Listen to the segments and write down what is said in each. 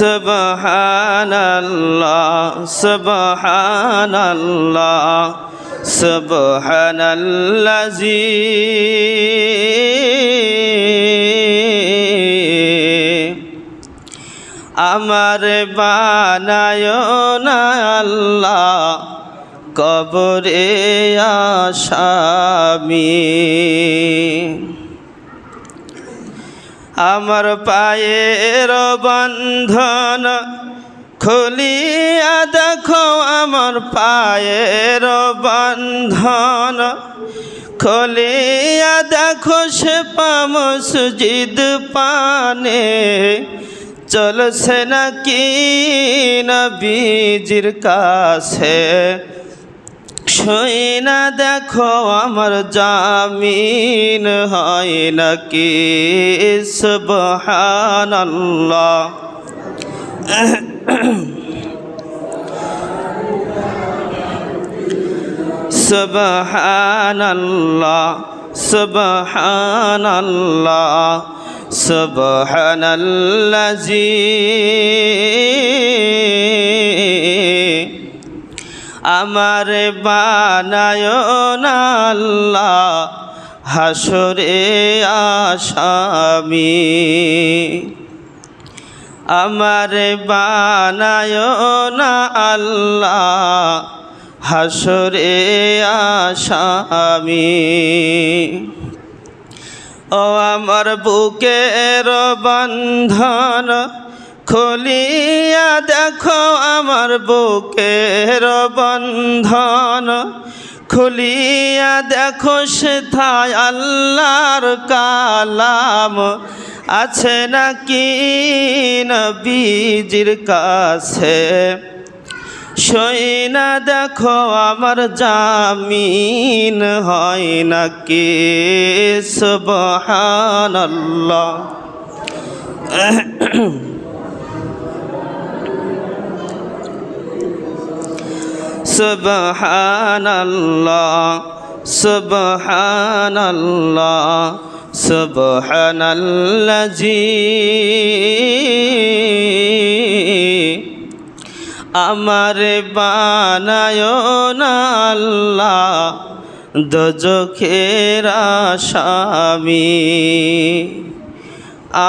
subhanallah subhanallah subhanallazi আমার বানায় না আল্লাহ কবরে আসামি আমার পায়ের বন্ধন খুলিয়া দেখো, আমার পায়ের বন্ধন খুলিয়া দেখো সে পামসজিদ পানে। চলছে নাকি নবীজির কাছে? সই না দেখো আমার জামিন হয় নাকি? সুবহানাল্লাহ। সুবহানাল্লাহ সুবহানাল্লাহ সুবহানাল্লাযী আমার বানায় আল্লাহ হাসরে আসামি। আমার বানায় না আল্লাহ হাসরে আসামি। ও আমার বুকের বন্ধন খুলিয়া দেখো আমার বুকের বন্ধন। খুলিয়া দেখো সেথায় আল্লাহর কালাম। আছে নাকি নবীজির কাছে? সই না দেখো আমার জামিন হয় নাকি? সুবহানাল্লাহ। সুবহানাল্লাহ সুবহানাল্লাহ সুবহানাল্লাযী আমার বানায় না আল্লাহ দজখের আসামি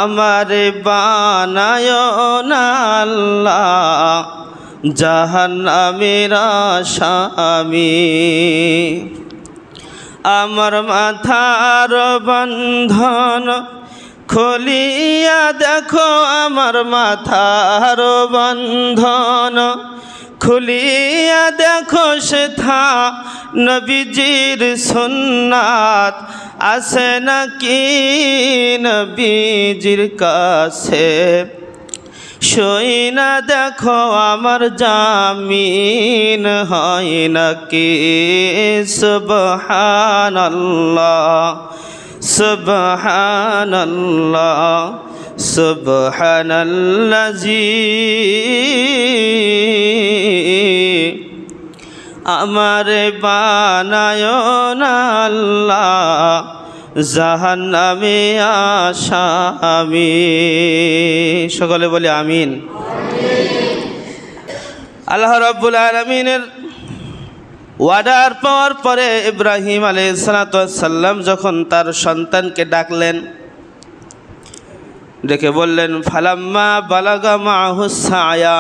আমার বানায় না আল্লাহ জাহান্নামের আসামি আমার মাথার বন্ধন খুলিয়া দেখো, আমার মাথার বন্ধন খুলিয়া দেখো, সেথা নবীজির সুন্নাত আছে নাকি নবীজির কাছে? সই না দেখো আমার জামিন হয় নাকি? সুবহানাল্লাহ সুবহানাল্লাহ সুবহানাল্লাযী আমার বানায় আল্লাহ জাহান্নামে আসামি সকলে বলে আমিন আল্লাহ রাব্বুল আলমিনের ওয়ার্ডার পাওয়ার পরে ইব্রাহিম আলাইসালাম যখন তার সন্তানকে ডাকলেন ডেকে বললেন ফালাম্মা বালাগা মাহুসায়া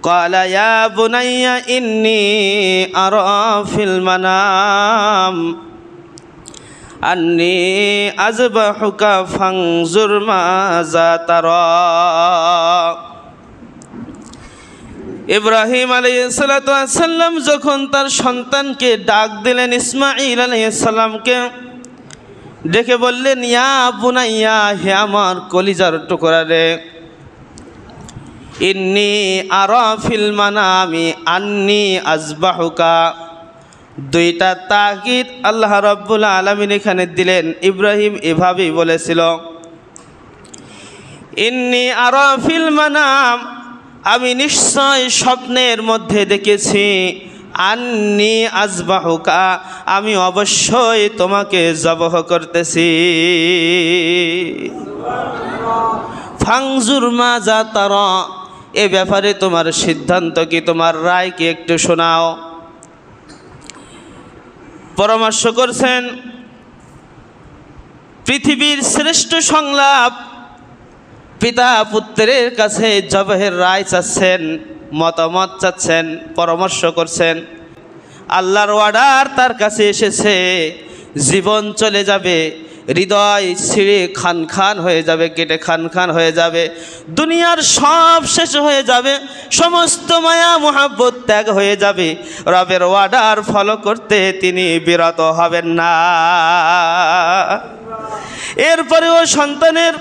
قال يا بني إني أرى في المنام আন্নি আজবা হুকা ফাংজুর মাজা তার ইব্রাহিম আলাইসাল্লাম যখন তার সন্তানকে ডাক দিলেন ইসমাইল আলাইসাল্লামকে ডেকে বললেন, ইয়া বুনাইয়া, হে আমার কলিজার টুকরা রে, ইন্নি আরফিল মানামি, আন্নি আজবাহুকা। দুইটা তাকিদ আল্লাহ রব্বুল আলমিন এখানে দিলেন। ইব্রাহিম এভাবেই বলেছিল, ইন্নি আরফিল মানাম, আমি নিশ্চয় স্বপ্নের মধ্যে দেখেছি। আন্নি আজবাহুকা, আমি অবশ্যই তোমাকে জবহ করতেছি। ফাংজুর মা যা তার, এ ব্যাপারে তোমার সিদ্ধান্ত কি? তোমার রায় কি একটু শোনাও। পরামর্শ করছেন, পৃথিবীর শ্রেষ্ঠ সংলাপ পিতা পুত্রের কাছে জবাহের রায় চাচ্ছেন, মতামত চাচ্ছেন, পরামর্শ করছেন। আল্লাহর অর্ডার তার কাছে এসেছে, জীবন চলে যাবে হৃদয় ছিঁড়ে খান খান হয়ে যাবে, কেটে খান খান হয়ে যাবে। দুনিয়ার সব শেষ হয়ে যাবে, সমস্ত মায়া, মোহাব্বত ত্যাগ হয়ে যাবে। রবের অর্ডার ফলো করতে তিনি বিরত হবেন না। এরপরেও সন্তানের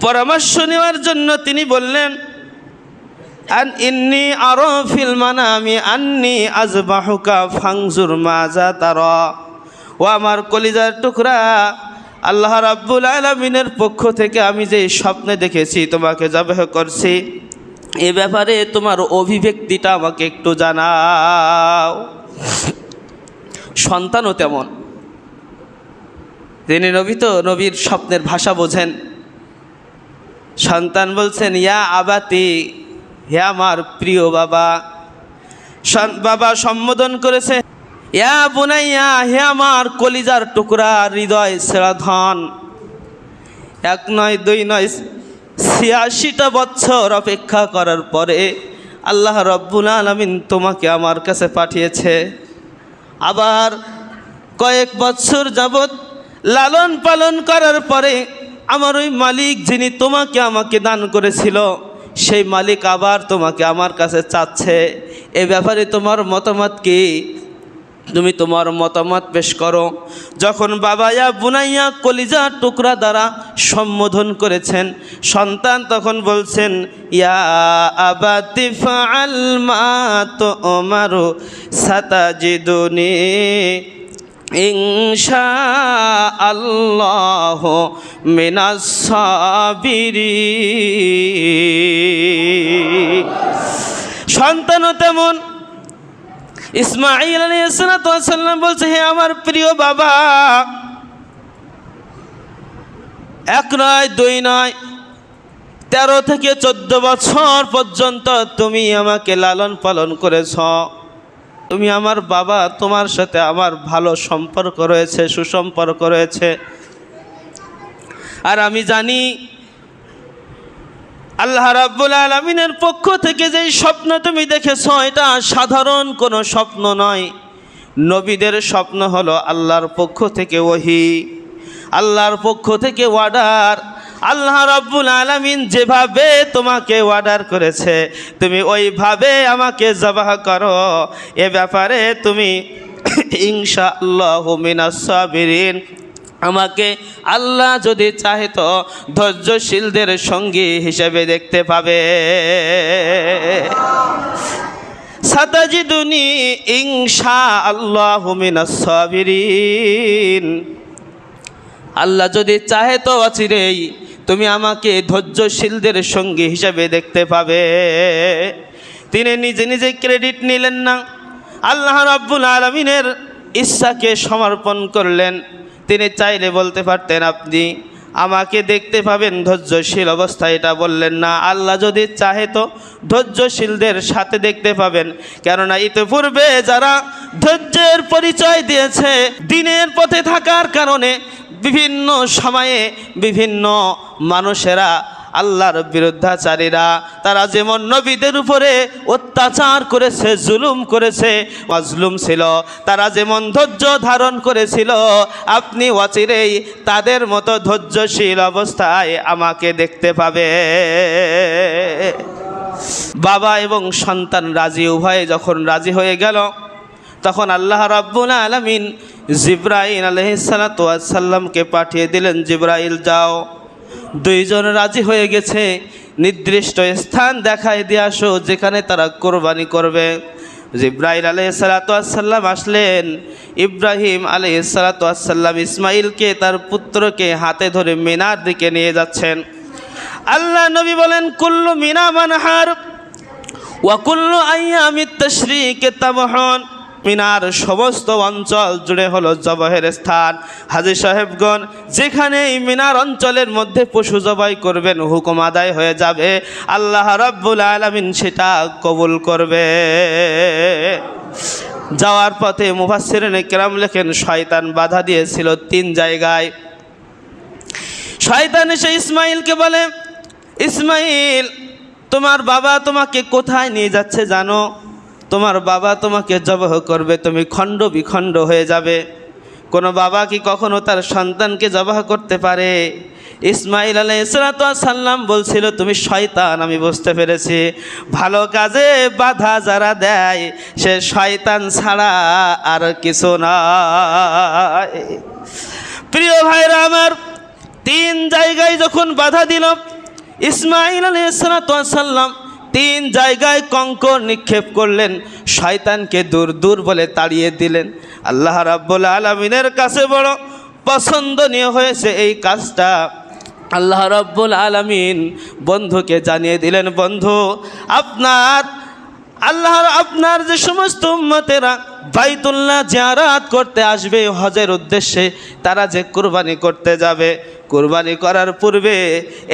পরামর্শ নেওয়ার জন্য তিনি বললেন, আন ইন্নি আরও ফিল মানামি, আন্নি আজবাহুকা ফাংজুর মাজা তার। ও আমার কলিজার টুকরা, আল্লাহ রাব্বুল আলমিনের পক্ষ থেকে আমি যে স্বপ্নে দেখেছি, তোমাকে জবাহ করছি। এ ব্যাপারে তোমার অভিব্যক্তিটা আমাকে একটু জানাও। সন্তানও তেমন। তিনি নবী তো নবীর স্বপ্নের ভাষা বোঝেন। সন্তান বলছেন, ইয়া আবাতি, হে আমার প্রিয় বাবা। বাবা সম্বোধন করেছে ইয়া বুনাইয়া, হে আমার কলিজার টুকরা, হৃদয় সেরা ধন। এক নয়, দুই নয়, ছিয়াশিটা বছর অপেক্ষা করার পরে আল্লাহ রব্বুল আলমিন তোমাকে আমার কাছে পাঠিয়েছে। আবার কয়েক বছর যাবৎ লালন পালন করার পরে আমার ওই মালিক যিনি তোমাকে আমাকে দান করেছিল, সেই মালিক আবার তোমাকে আমার কাছে চাচ্ছে। এ ব্যাপারে তোমার মতামত কি? তুমি তোমার মতামত পেশ করো। যখন বাবাইয়া বুনাইয়া কলিজা টুকরা দ্বারা সম্বোধন করেছেন, সন্তান তখন বলছেন, ইয়া আবাতি ফাআল মা তুমারু সাতাজিদুনি ইনশা আল্লাহ মিনাস সাবিরিন। সন্তানও তেমন ইসমাইল আলাইসাল্লাম বলছে, হে আমার প্রিয় বাবা, এক নয়, দুই নয়, তেরো থেকে চোদ্দ বছর পর্যন্ত তুমি আমাকে লালন পালন করেছ। তুমি আমার বাবা, তোমার সাথে আমার ভালো সম্পর্ক রয়েছে, সুসম্পর্ক রয়েছে। আর আমি জানি আল্লাহ রাব্বুল আলমিনের পক্ষ থেকে যেই স্বপ্ন তুমি দেখেছ, এটা সাধারণ কোনো স্বপ্ন নয়। নবীদের স্বপ্ন হলো আল্লাহর পক্ষ থেকে ওহি, আল্লাহর পক্ষ থেকে ওয়ার্ডার আল্লাহ রাব্বুল আলমিন যেভাবে তোমাকে অর্ডার করেছে, তুমি ওইভাবে আমাকে জবাহ করো। এ ব্যাপারে তুমি ইনশা আল্লাহ মিনাসাবিরিন আমাকে আল্লাহ যদি চাহে তো ধৈর্যশীলদের সঙ্গী হিসেবে দেখতে পাবে। সাতাজিদুনি ইনশা আল্লাহ মিনাসাবিরিন আল্লাহ যদি চাহে তো অচিরেই তুমি আমাকে ধৈর্যশীলদের সঙ্গী হিসাবে দেখতে পাবে। তিনি নিজে নিজে ক্রেডিট নিলেন না। আল্লাহ রাব্বুল আলমিনের ইচ্ছাকে সমর্পণ করলেন। তিনি চাইলে বলতে পারতেন আপনি, আমাকে দেখতে পাবেন ধৈর্যশীল অবস্থায় এটা বললেন না। আল্লাহ যদি চাহে তো ধৈর্যশীলদের সাথে দেখতে পাবেন। কেননা ইতিপূর্বে যারা ধৈর্যের পরিচয় দিয়েছে, দিনের পথে থাকার কারণে বিভিন্ন সময়ে বিভিন্ন মানুষেরা আল্লাহর বিরুদ্ধাচারীরা, তারা যেমন নবীদের উপরে অত্যাচার করেছে, জুলুম করেছে, মজলুম ছিল, তারা যেমন ধৈর্য ধারণ করেছিল, আপনি অচিরেই তাদের মতো ধৈর্যশীল অবস্থায় আমাকে দেখতে পাবে। বাবা এবং সন্তান রাজি, উভয়ে যখন রাজি হয়ে গেল, তখন আল্লাহ রাব্বুল আলমিন জিব্রাইল আলহিসাল্লামকে পাঠিয়ে দিলেন, জিব্রাইল, যাও। দুইজন রাজি হয়ে গেছে। নির্দিষ্ট স্থান দেখায় দিয়ে আসো, যেখানে তারা কোরবানি করবে। জিব্রাইল আলহ সালাতাম আসলেন। ইব্রাহিম আলহ সালাতাম ইসমাইলকে তার পুত্রকে হাতে ধরে মিনার দিকে নিয়ে যাচ্ছেন। আল্লাহ নবী বলেন, কুল্লু মিনা মানহার ওয়াকুল্লু আইয়ামিত তশরিকে তাবহন। মিনার সমস্ত অঞ্চল জুড়ে হলো জবাহের স্থান। হাজি সাহেবগণ, যেখানেই মিনার অঞ্চলের মধ্যে পশু জবাই করবেন, হুকুম আদায় হয়ে যাবে। আল্লাহ রব্বুল আলমিন সেটা কবুল করবে। যাওয়ার পথে মুফাসসিরিনে কেরাম লেখেন, শয়তান বাধা দিয়েছিল তিন জায়গায়। শয়তান এসে ইসমাইলকে বলে, ইসমাইল, তোমার বাবা তোমাকে কোথায় নিয়ে যাচ্ছে জানো? তোমার বাবা তোমাকে জবহ করবে, তুমি খণ্ড বিখণ্ড হয়ে যাবে। কোনো বাবা কি কখনো তার সন্তানকে জবাহ করতে পারে? ইসমাইল আলাই সাল্লাম বলছিল, তুমি শয়তান, আমি বুঝতে পেরেছি। ভালো কাজে বাধা যারা দেয়, সে শয়তান ছাড়া আর কিছু নয় প্রিয় ভাইরা আমার, তিন জায়গায় যখন বাধা দিল, ইসমাইল আলাইসাল্লাম তিন জায়গায় কঙ্কর নিক্ষেপ করলেন। শয়তানকে দূর দূর বলে তাড়িয়ে দিলেন। আল্লাহ রাব্বুল আলমিনের কাছে বড় পছন্দনীয় হয়েছে এই কাজটা। আল্লাহ রব্বুল আলমিন বন্ধুকে জানিয়ে দিলেন, বন্ধু, আপনার, আল্লাহর আপনার যে সমস্ত উম্মতেরা বাইতুল্লাহ জিয়ারাত করতে আসবে হজের উদ্দেশ্যে, তারা যে কুরবানি করতে যাবে। কুরবানি করার পূর্বে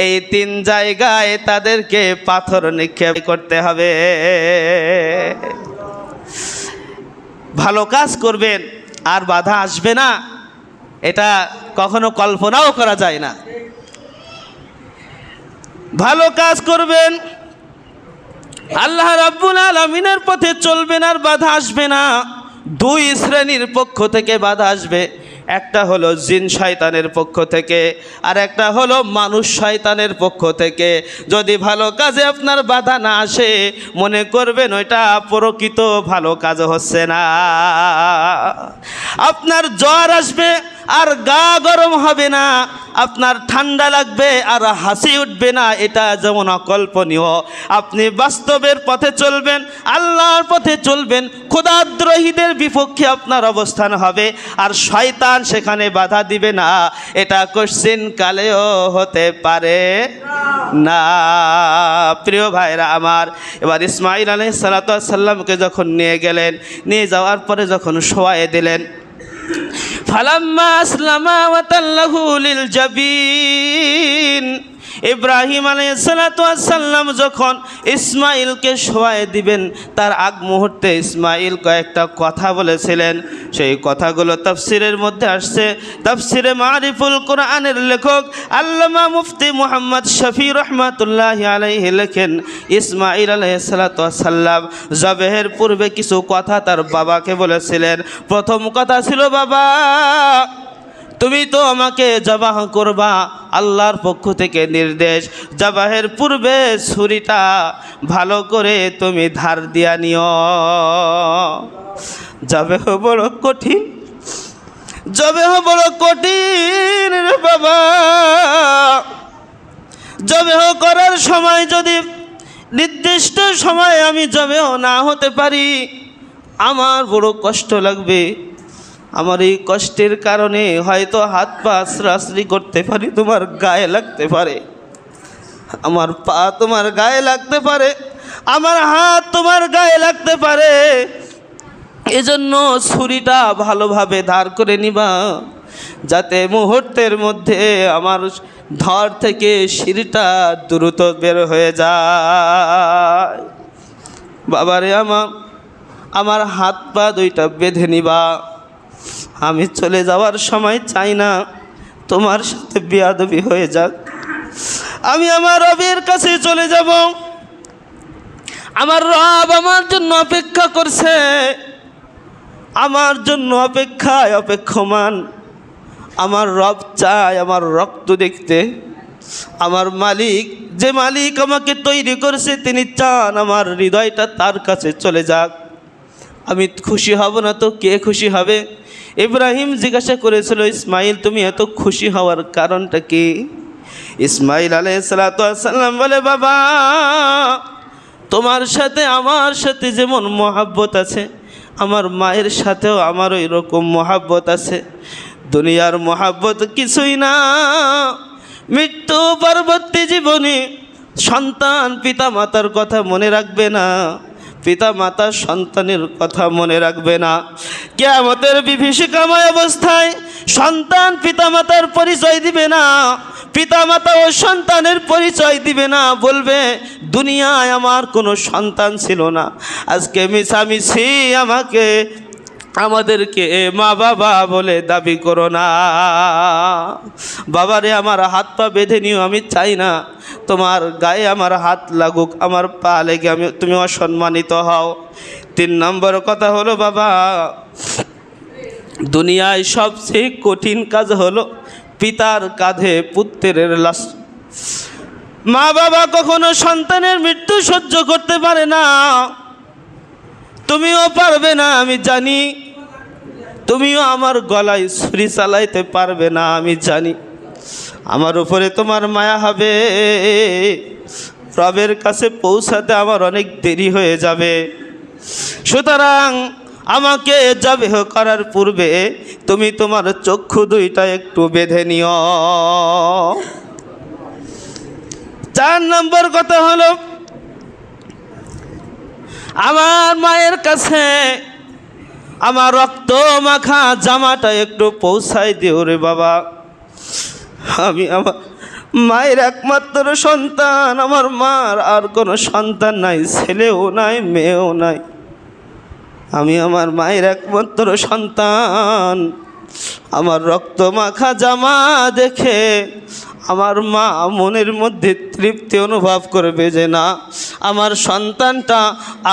এই তিন জায়গায় তাদেরকে পাথর নিক্ষেপ করতে হবে। ভালো কাজ করবেন, আর বাধা আসবে না। এটা কখনো কল্পনাও করা যায় না। ভালো কাজ করবেন, আল্লাহ রাব্বুল আলমিনের পথে চলবেন, আর বাধা আসবে না। দুই শ্রেণির পক্ষ থেকে বাধা আসবে। একটা হলো জিন শয়তানের পক্ষ থেকে, আর একটা হলো মানুষ শয়তানের পক্ষ থেকে। যদি ভালো কাজে আপনার বাধা না আসে, মনে করবেন ওইটা প্রকৃত ভালো কাজ হচ্ছে না। আপনার জ্বর আসবে আর গা গরম হবে না, আপনার ঠান্ডা লাগবে আর হাসি উঠবে না, এটা যেমন অকল্পনীয়। আপনি বাস্তবের পথে চলবেন, আল্লাহর পথে চলবেন খোদাদ্রোহীদের বিপক্ষে আপনার অবস্থান হবে, আর শয়তান সেখানে বাধা দিবে না, এটা কোশ্চিন কালেও হতে পারে না। প্রিয় ভাইরা আমার, এবার ইসমাইল আলহ সাল্লাতামকে যখন নিয়ে গেলেন, নিয়ে যাওয়ার পরে যখন শোয়ায়ে দিলেন ফালাম্মা আসলামা ওয়াতাল্লাহু লিল জাবিন ইব্রাহিম আলাইসাল্লাম যখন ইসমাইলকে শোয়ায় দিবেন, তার আগ মুহূর্তে ইসমাইল কয়েকটা কথা বলেছিলেন। সেই কথাগুলো তাফসিরের মধ্যে আসছে। তাফসিরে মারিফুল কোরআনের লেখক আল্লামা মুফতি মুহাম্মদ শফি রহমাতুল্লাহ আলাইহি লেখেন ইসমাইল আলাইসাল্লাম জবেহের পূর্বে কিছু কথা তার বাবাকে বলেছিলেন। প্রথম কথা ছিল, বাবা তুমি তো আমাকে জবাহ করবা আল্লাহর পক্ষ থেকে নির্দেশ। জবাহের পূর্বে ছুরিটা ভালো করে তুমি ধার দিয়া নিও। জবেহ বড় কঠিন। জবেহ বড় কঠিন বাবা। জবেহ করার সময় যদি নির্দিষ্ট সময় আমি জবেহ না হতে পারি, আমার বড় কষ্ট লাগবে। আমার এই কষ্টের কারণে হয়তো হাত পা আশ্রাশ্রি করতে পারি, তোমার গায়ে লাগতে পারে। আমার পা তোমার গায়ে লাগতে পারে, আমার হাত তোমার গায়ে লাগতে পারে। এজন্য ছুরিটা ভালোভাবে ধার করে নিবা, যাতে মুহূর্তের মধ্যে আমার ধর থেকে সিঁড়িটা দ্রুত বের হয়ে যায়। বাবারে আমার আমার হাত পা দুইটা বেঁধে নিবা। আমি চলে যাওয়ার সময় চাই না। তোমার সাথে বিয়াদবি হয়ে যাক। আমি আমার রবের কাছে চলে যাব। আমার রব আমার জন্য অপেক্ষা করছে। আমার জন্য অপেক্ষায় অপেক্ষমান। আমার রব চায় আমার রক্ত দেখতে। আমার মালিক, যে মালিক আমাকে তৈরি করেছে, তিনি চান আমার হৃদয়টা তার কাছে চলে যাক। আমি খুশি হব না তো কে খুশি হবে? ইব্রাহিম জিজ্ঞাসা করেছিল, ইসমাইল, তুমি এত খুশি হওয়ার কারণটা কি? ইসমাইল আলাইসালাম বলে, বাবা, তোমার সাথে আমার সাথে যেমন মহাব্বত আছে, আমার মায়ের সাথেও আমার ওই রকম মহাব্বত আছে। দুনিয়ার মহাব্বত কিছুই না। মৃত্যু পরবর্তী জীবনে সন্তান পিতা মাতার কথা মনে রাখবে না। পিতা মাতা সন্তানের কথা মনে রাখবে না। কেয়ামতের বিভীষিকাময় অবস্থায় সন্তান পিতা মাতার পরিচয় দিবে না। পিতা মাতা ও সন্তানের পরিচয় দিবে না। বলবে, দুনিয়ায় আমার কোনো সন্তান ছিল না। আজকে মিছামিছি আমাকে, আমাদেরকে মা বাবা বলে দাবি করো না। বাবারে, আমার হাত পা বেঁধে নিও, আমি চাই না। তোমার গায়ে আমার হাত লাগুক, আমার পা লেগে আমি, তুমি অসম্মানিত হও। তিন নম্বর কথা হলো, বাবা, দুনিয়ায় সবচেয়ে কঠিন কাজ হলো পিতার কাঁধে পুত্রের লাশ। মা বাবা কখনো সন্তানের মৃত্যু সহ্য করতে পারে না। তুমিও পারবে না, আমি জানি। তুমিও আমার গলায় ছুরি চালাইতে পারবে না, আমি জানি। আমার উপরে তোমার মায়া হবে। রবের কাছে পৌঁছাতে আমার অনেক দেরি হয়ে যাবে। সুতরাং আমাকে যাবে করার পূর্বে তুমি তোমার চক্ষু দুইটা একটু বেঁধে নিও। চার নম্বর কথা হলো, আমার মায়ের কাছে আমার রক্ত মাখা জামাটা একটু পৌঁছাই দিও রে বাবা। আমি আমার মায়ের একমাত্র সন্তান, আমার মার আর কোনো সন্তান নাই, ছেলেও নাই, মেয়েও নাই। আমি আমার মায়ের একমাত্র সন্তান। আমার রক্ত মাখা জামা দেখে আমার মা মনের মধ্যে তৃপ্তি অনুভব করবে যে না, আমার সন্তানটা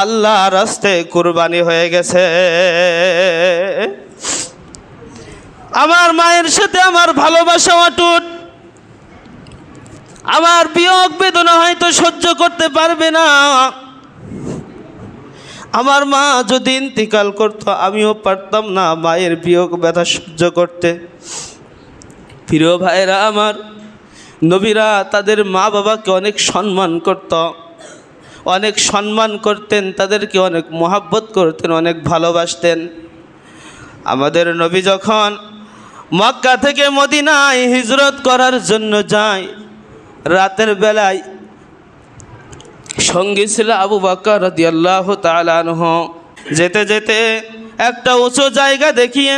আল্লাহ রাস্তায় কোরবানি হয়ে গেছে। আমার মায়ের সাথে আমার ভালোবাসা অটুট। আমার বিয়োগ বেদনা হয়তো সহ্য করতে পারবে না। আমার মা যদি ইন্তিকাল করতো, আমিও পারতাম না মায়ের বিয়োগ ব্যথা সহ্য করতে। প্রিয় ভাইরা আমার, নবীরা তাদের মা বাবাকে অনেক সম্মান করত। অনেক সম্মান করতেন, তাদেরকে অনেক মহাব্বত করতেন, অনেক ভালোবাসতেন। আমাদের নবী যখন মক্কা থেকে মদিনায় হিজরত করার জন্য যায়। রাতের বেলায় সঙ্গী ছিল আবু বাক্কর রাদিয়াল্লাহ তালানহ যেতে যেতে একটা উঁচু জায়গা দেখিয়ে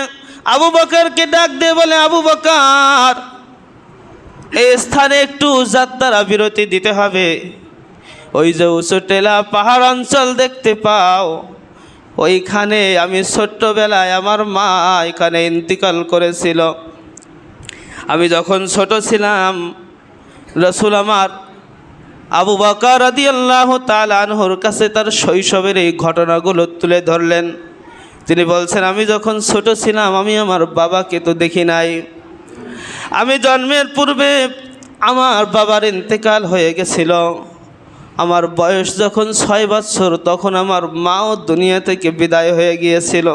আবু বকরকে ডাক দিয়ে বলে, আবু বকর এই স্থানে একটু যাত্রা বিরতি দিতে হবে। ওই যে উঁচু টেলা পাহাড় অঞ্চল দেখতে পাও। ওইখানে আমি ছোট্টবেলায় আমার মা এখানে ইন্তিকাল করেছিল। আমি যখন ছোট ছিলাম, রসুল আমার আবু বাকার আদি আল্লাহ তালহর কাছে তার শৈশবের এই ঘটনাগুলো তুলে ধরলেন। তিনি বলছেন, আমি যখন ছোট ছিলাম, আমি আমার বাবাকে তো দেখি নাই। আমি জন্মের পূর্বে আমার বাবার ইন্তেকাল হয়ে গেছিল। আমার বয়স যখন ছয় বছর, তখন আমার মাও দুনিয়া থেকে বিদায় হয়ে গিয়েছিল।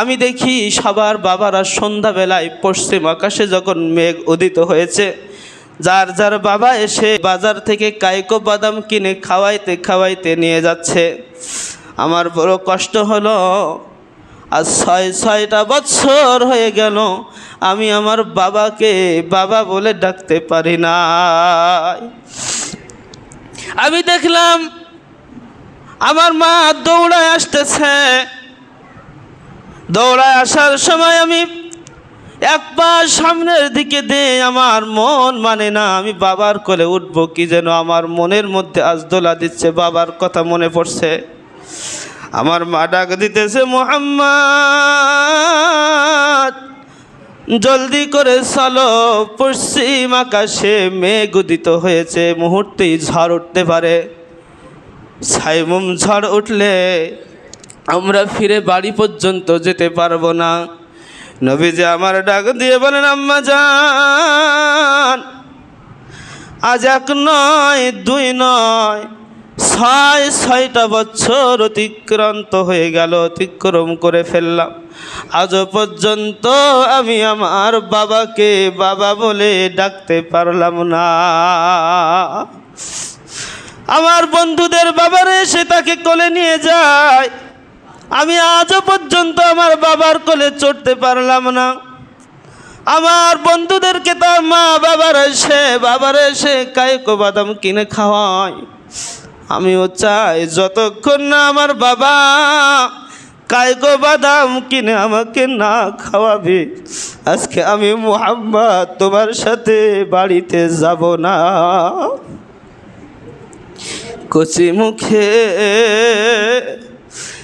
আমি দেখি সবার বাবারা সন্ধ্যাবেলায় পশ্চিম আকাশে যখন মেঘ উদিত হয়েছে, যার যার বাবা এসে বাজার থেকে কায়কো বাদাম কিনে খাওয়াইতে খাওয়াইতে নিয়ে যাচ্ছে। আমার বড় কষ্ট হলো আর ছয়, ছয়টা বছর হয়ে গেল, আমি আমার বাবাকে বাবা বলে ডাকতে পারি না আমি দেখলাম আমার মা দৌড়ায় আসতেছে। দৌড়ায় আসার সময় আমি এক পা সামনের দিকে দে আমার মন মানে না, আমি বাবার কোলে উঠবো কি যেন আমার মনের মধ্যে আজদোলা দিচ্ছে, বাবার কথা মনে পড়ছে। আমার মা ডাক দিতেছে, মোহাম্মদ! জলদি করে চলো পশ্চিম আকাশে মেঘ উদিত হয়েছে, মুহূর্তেই ঝড় উঠতে পারে। ছাইমুম ঝড় উঠলে আমরা ফিরে বাড়ি পর্যন্ত যেতে পারব না। নবীজি আমার ডাক দিয়ে বলেন, আম্মা যান আজ এক নয়, দুই নয় ছয়, ছয়টা বছর অতিক্রান্ত হয়ে গেল, অতিক্রম করে ফেললাম। আজও পর্যন্ত আমি আমার বাবাকে বাবা বলে ডাকতে পারলাম না। আমার বন্ধুদের বাবারে সে তাকে কোলে নিয়ে যায়। আমি আজও পর্যন্ত আমার বাবার কোলে চড়তে পারলাম না। আমার বন্ধুদেরকে তার মা বাবার এসে বাবার এসে কায়কো বাদাম কিনে খাওয়ায়। আমিও চাই যতক্ষণ না আমার বাবা কায়গো বাদাম কিনে আমাকে না খাওয়াবে। আজকে আমি মোহাম্মদ তোমার সাথে বাড়িতে যাব না। কচি মুখে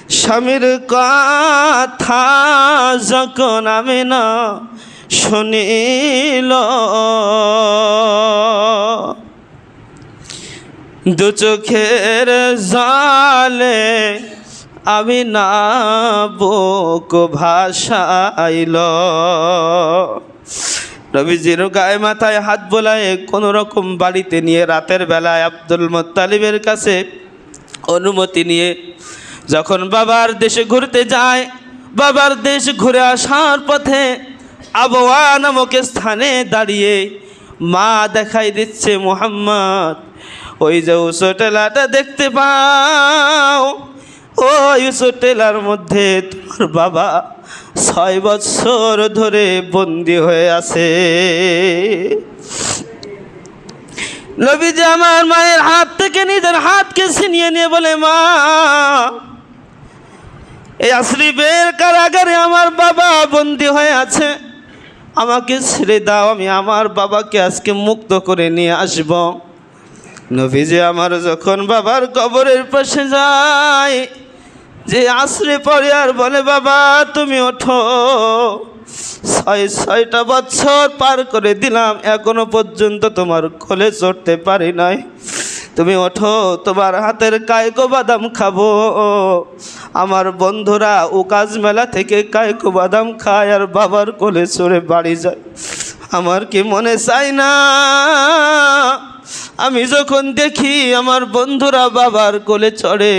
স্বামীর কথা যখন আমি না শুনিল দু চোখের জালে আমি না বুক ভাসাইল। রবিজির গায়ে মাথায় হাত বোলায় কোনো রকম বাড়িতে নিয়ে রাতের বেলায় আব্দুল মোত্তালিবের কাছে অনুমতি নিয়ে যখন বাবার দেশে ঘুরতে যায়, বাবার দেশ ঘুরে আসার পথে আবহাওয়া নামক স্থানে দাঁড়িয়ে মা দেখাই দিচ্ছে মোহাম্মদ ওই যে উঁচু টেলাটা দেখতে পাও, ওই উঁচু টেলার মধ্যে তোমার বাবা ছয় বছর ধরে বন্দি হয়ে আছে। নবীজি আমার মায়ের হাত থেকে নিজের হাতকে ছিনিয়ে নিয়ে বলে, মা, এই আশ্রিবের কারাগারে আমার বাবা বন্দি হয়ে আছে। আমাকে ছেড়ে দাও, আমি আমার বাবাকে আজকে মুক্ত করে নিয়ে আসব। নবীজি আমার যখন বাবার কবরের পাশে যায়, যে আশ্রে পরে আর বলে, বাবা, তুমি ওঠো। ছয়, ছয়টা বছর পার করে দিলাম, এখনও পর্যন্ত তোমার কোলে চড়তে পারি নাই। তুমি ওঠো, তোমার হাতের কায়কো বাদাম খাব। আমার বন্ধুরা উকাজ মেলা থেকে কায়কো বাদাম খায় আর বাবার কোলে চড়ে বাড়ি যায়। আমার কি মনে চাই না? আমি যখন দেখি আমার বন্ধুরা বাবার কোলে চড়ে,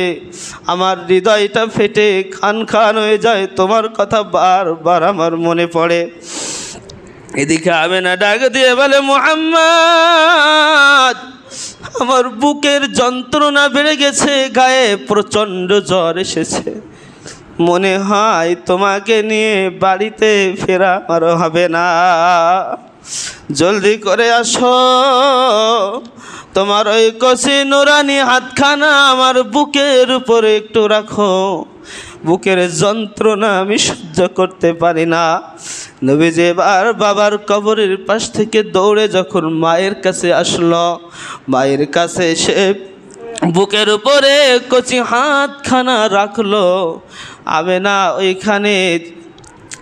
আমার হৃদয়টা ফেটে খান খান হয়ে যায়, তোমার কথা বারবার আমার মনে পড়ে। এদিকে আমি না ডাক দিয়ে বলে, মোহাম্মদ, আমার বুকের যন্ত্রণা বেড়ে গেছে, গায়ে প্রচণ্ড জ্বর এসেছে। মনে হয় তোমাকে নিয়ে বাড়িতে ফেরা আমার হবে না। জলদি করে আসো। তোমার ওই কষি নুরানি হাতখানা আমার বুকের উপরে একটু রাখো। বুকের যন্ত্রণা আমি সহ্য করতে পারি না। নবীজি এবার বাবার কবরের পাশ থেকে দৌড়ে যখন মায়ের কাছে আসলো, মায়ের কাছে এসে বুকের উপরে কচি হাতখানা রাখল। আমি না ওইখানে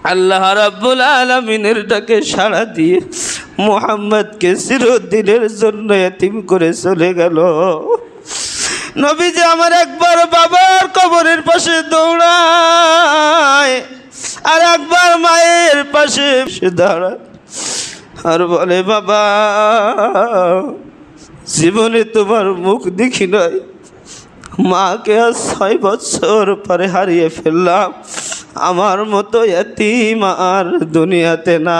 আল্লাহ রাব্বুল আলমিনের ডাকে সাড়া দিয়ে মোহাম্মদকে চিরদিনের জন্য এতিম করে চলে গেল। নবীজি আমার একবার বাবার কবরের পাশে দৌড়ায় আর একবার মায়ের পাশে দাঁড়ায়। আর বলে, বাবা, জীবনে তোমার মুখ দেখি নাই। মাকে আজ ছয় বছর পরে হারিয়ে ফেললাম। আমার মতো এতিম আর দুনিয়াতে না